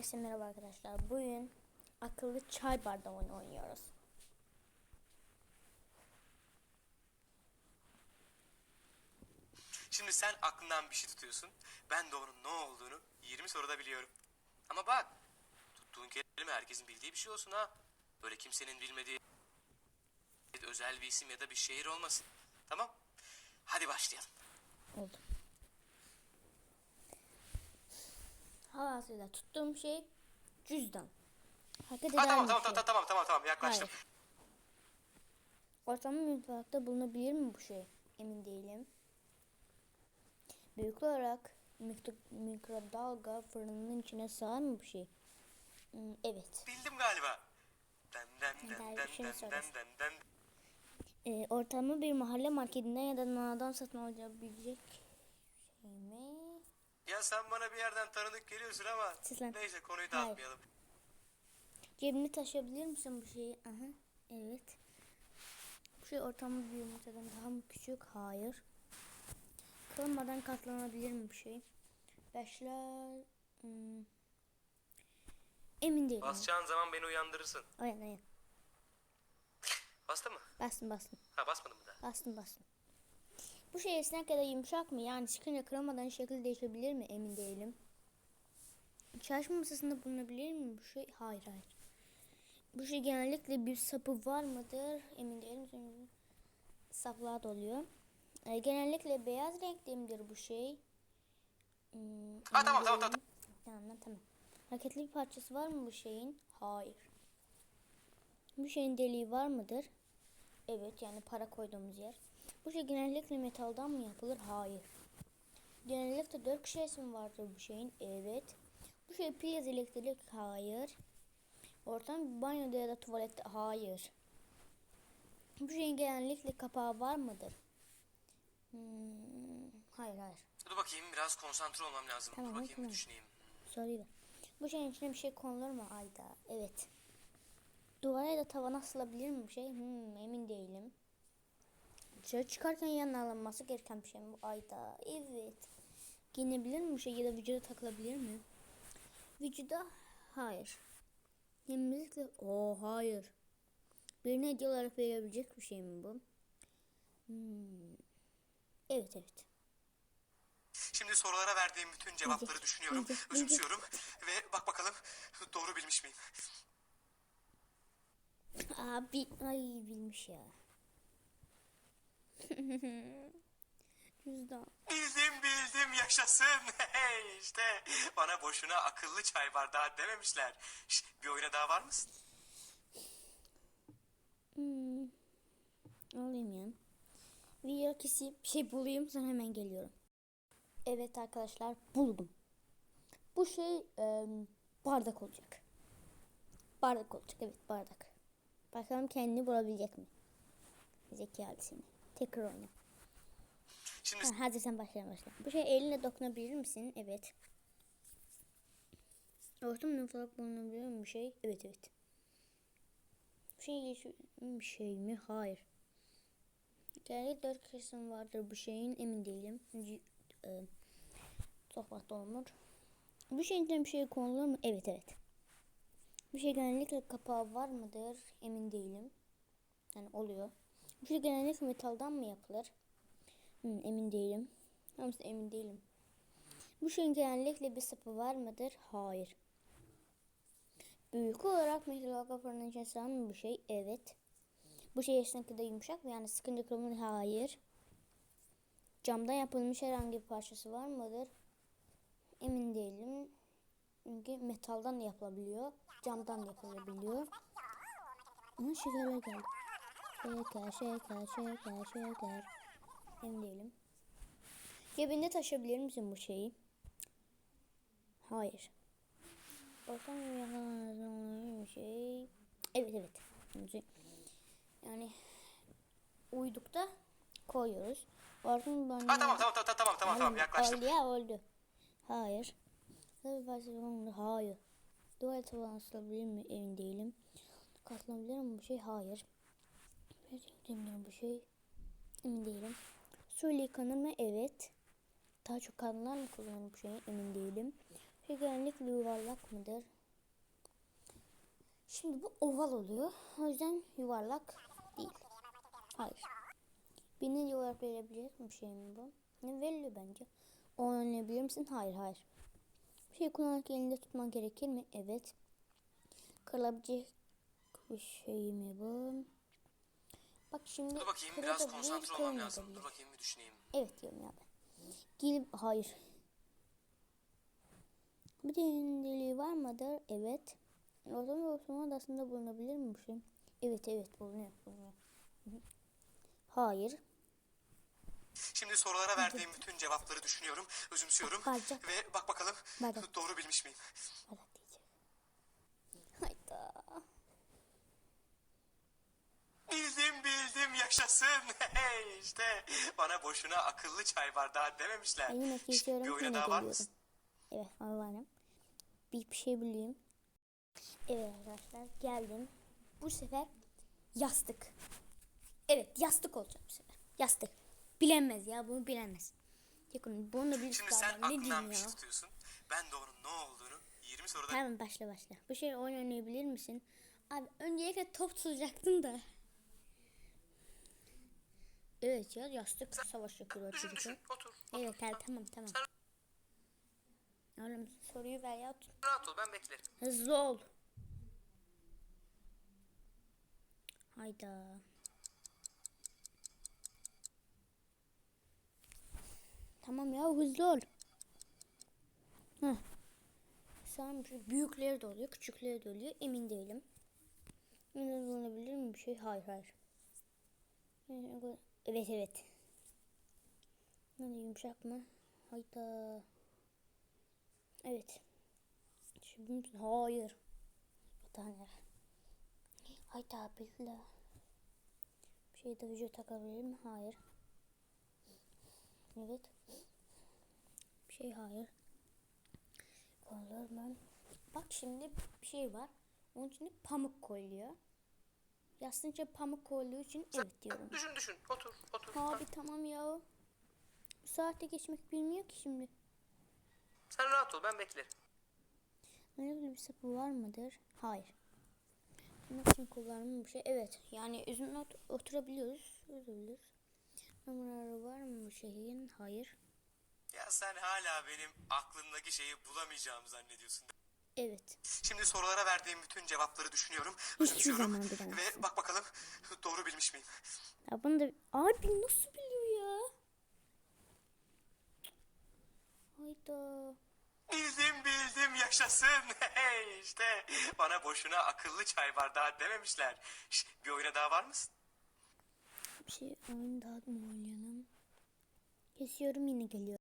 Herkese merhaba arkadaşlar. Bugün akıllı çay bardağı oyunu oynuyoruz. Şimdi sen aklından bir şey tutuyorsun. Ben de onun ne olduğunu 20 soruda biliyorum. Ama bak tuttuğun kelime herkesin bildiği bir şey olsun ha. Böyle kimsenin bilmediği özel bir isim ya da bir şehir olmasın. Tamam? Hadi başlayalım. Oldu. Havasıyla tuttuğum şey cüzdan. Hareket Ha, eden tamam bir tamam şey. tamam tamam tamam tamam yaklaştım. Hayır. Ortamın mutfakta bulunabilir mi bu şey? Emin değilim. Büyük olarak mikro, mikrodalga fırının içine sığar mı bu şey? Hmm, evet. Bildim galiba. Den den den den den den den den. Ee, ortamı bir mahalle marketinden ya da mağazadan satın alabilecek şey mi? Ya sen bana bir yerden tanıdık geliyorsun ama Sus lan. neyse konuyu Hayır. dağıtmayalım. Cebini taşıyabilir misin bu şeyi? Aha, evet. Bu şey ortamı bir yumurtadan daha mı küçük? Hayır. Kırılmadan katlanabilir mi bu şey? Beşler... Hmm. Emin değilim. Basacağın zaman beni uyandırırsın. Aynen aynen. Bastı mı? Bastım bastım. Ha basmadın mı daha? Bastım bastım. Bu şey esnek ya da yumuşak mı? Yani sıkınca kırılmadan şekil değişebilir mi? Emin değilim. Çalışma masasında bulunabilir mi bu şey? Hayır hayır. Bu şey genellikle bir sapı var mıdır? Emin değilim. Çünkü saplar doluyor. Ee, genellikle beyaz renkte midir bu şey? Hmm, Ha, tamam, tamam. Tamam tamam. tamam. Hareketli bir parçası var mı bu şeyin? Hayır. Bu şeyin deliği var mıdır? Evet yani para koyduğumuz yer. Bu şey genellikle metaldan mı yapılır? Hayır. Genellikle dört şişesi mi vardır bu şeyin? Evet. Bu şey priz elektrik? Hayır. Ortam banyoda ya da tuvalette? Hayır. Bu şeyin genellikle kapağı var mıdır? Hmm, hayır hayır. Dur bakayım biraz konsantre olmam lazım. Tamam, Dur bakayım tamam. bir düşüneyim. Soruyu. Bu şeyin içine bir şey konulur mu Ayda? Evet. Duvara ya da tavana asılabilir mi bir şey? Hmm, emin değilim. Dışarı çıkarken yanına alınması gereken bir şey mi bu Ayda? Evet. Giyinebilir mi bir şey ya da vücuda takılabilir mi? Vücuda? Hayır. Yani müzikle? Oo hayır. Birine hediye olarak verebilecek bir şey mi bu? Hmm. Evet evet. Şimdi sorulara verdiğim bütün cevapları düşünüyorum, bildi, bildi. özümsüyorum ve bak bakalım doğru bilmiş miyim? Abi ay bilmiş ya. Cüzdan. Bildim bildim yaşasın. Hey işte bana boşuna akıllı çay bardağı dememişler. Şş, bir oyuna daha var mısın? Hmm. Alayım ya. Video kesip bir şey bulayım sonra hemen geliyorum. Evet arkadaşlar buldum. Bu şey e, bardak olacak. Bardak olacak evet bardak. Bakalım kendini bulabilecek mi? Zeki abisini. Tekrar oyna. Şimdi Ha, hadi sen başla başla. Bu şey eline dokunabilir misin? Evet. Ortam nüfus bulunabilir mi bu şey? Evet evet. Bu şey bir şey mi? Hayır. Genellikle dört kesim vardır bu şeyin emin değilim. C- e, olunur. Bu şeyin içine bir şey konulur mu? Evet evet. Bu şey genellikle kapağı var mıdır? Emin değilim. Yani oluyor. Bu genellikle metaldan mı yapılır? Hmm, emin değilim. Hamsi emin değilim. Bu şeyin genellikle bir sapı var mıdır? Hayır. Büyük olarak mikrodalga fırının içine sığar mı bu şey? Evet. Bu şey esnek da yumuşak mı? Yani sıkınca kırılır? Hayır. Camdan yapılmış herhangi bir parçası var mıdır? Emin değilim. Çünkü metaldan da yapılabiliyor. Camdan da yapılabiliyor. Ama şekerler geldi. Şeker, şeker, şeker, şeker. Emin değilim. Cebinde taşıyabilir misin bu şeyi? Hayır. Ortam bir şey. Evet evet. Yani uydukta koyuyoruz. Ortam banyo. Ha tamam tamam tamam tamam tamam tamam yaklaştım. Ya oldu. Hayır. Hayır. Duvar tavanı asılabilir mi? Emin değilim. Katlanabilir mi bu şey? Hayır. Demir bu şey. Emin değilim. Suyla yıkanır mı? Evet. Daha çok kadınlar mı kullanır bu şeyi? Emin değilim. Genellikle yuvarlak mıdır? Şimdi bu oval oluyor. O yüzden yuvarlak değil. Hayır. Birine yuvarlak verebilir bir şey mi bu? Ne veriliyor bence? Oynayabilir misin? Hayır hayır. Bir şey kullanarak elinde tutman gerekir mi? Evet. Kırılabilecek bir şey mi bu? Bak şimdi Dur bakayım biraz konsantre olmam lazım. Dur bakayım bir düşüneyim. Evet diyorum ya ben. Gil hayır. Bir deliği var mıdır? Evet. O zaman oturma odasında bulunabilir mi bu şey? Evet evet bulunuyor. bulunuyor. Hı hı. Hayır. Şimdi sorulara verdiğim bütün cevapları düşünüyorum, özümsüyorum. Bardak. Ve bak bakalım Bardak. doğru bilmiş miyim? Bardak diyeceğim. Hayda. Bildim bildim yaşasın. Hey işte bana boşuna akıllı çay bardağı dememişler. Ben kesiyorum. bir oyuna daha var mısın? Evet varım. Bir, bir şey bileyim. Evet arkadaşlar geldim. Bu sefer yastık. Evet yastık olacak bu sefer. Yastık. Bilemez ya bunu bilemez. Yakın bunu bir Şimdi sen ne diyeyim bir şey tutuyorsun. Ben de onun ne olduğunu 20 soruda Tamam başla başla. Bu şey oyun oynayabilir misin? Abi öncelikle top tutacaktım da. Evet ya yastık savaş yapıyor düşün çocuklar. düşün otur. Evet tamam tamam tamam. Oğlum soruyu ver ya. Rahat ol ben beklerim. Hızlı ol. Hayda. Tamam ya hızlı ol. Heh. Şu büyükleri de oluyor, küçükleri de oluyor. Emin değilim. Yine bulunabilir mi bir şey? Hayır hayır. Evet evet. Nerede yumuşak mı? Hayda. Evet. Şimdi hayır. Bir tane. Hayda billah. Bir şey de vücut takabilir mi? Hayır. Evet. Bir şey hayır. Kollar mı? Bak şimdi bir şey var. Onun içinde pamuk koyuluyor. Yastığınca pamuk koyuluyor için evet diyorum. Düşün düşün otur otur. Abi tamam ya. Bu saatte geçmek bilmiyor ki şimdi. Sen rahat ol ben beklerim. Öyle bir sapı var mıdır? Hayır. Bunun için kullanımı bir şey. Evet. Yani üzerine ot- oturabiliyoruz. Oturabiliyoruz. Numaraları var mı bu şeyin? Hayır. Ya sen hala benim aklımdaki şeyi bulamayacağımı zannediyorsun. Evet. Şimdi sorulara verdiğim bütün cevapları düşünüyorum, Hiçbir zaman bilemezsin. Ve bak bakalım doğru bilmiş miyim? Ya bunu da... Abi nasıl biliyor ya? Hayda. Bildim bildim yaşasın. İşte bana boşuna akıllı çay bardağı dememişler. Şş, bir oyuna daha var mısın? Bir şey oyun daha mı oynayalım? Kesiyorum yine geliyor.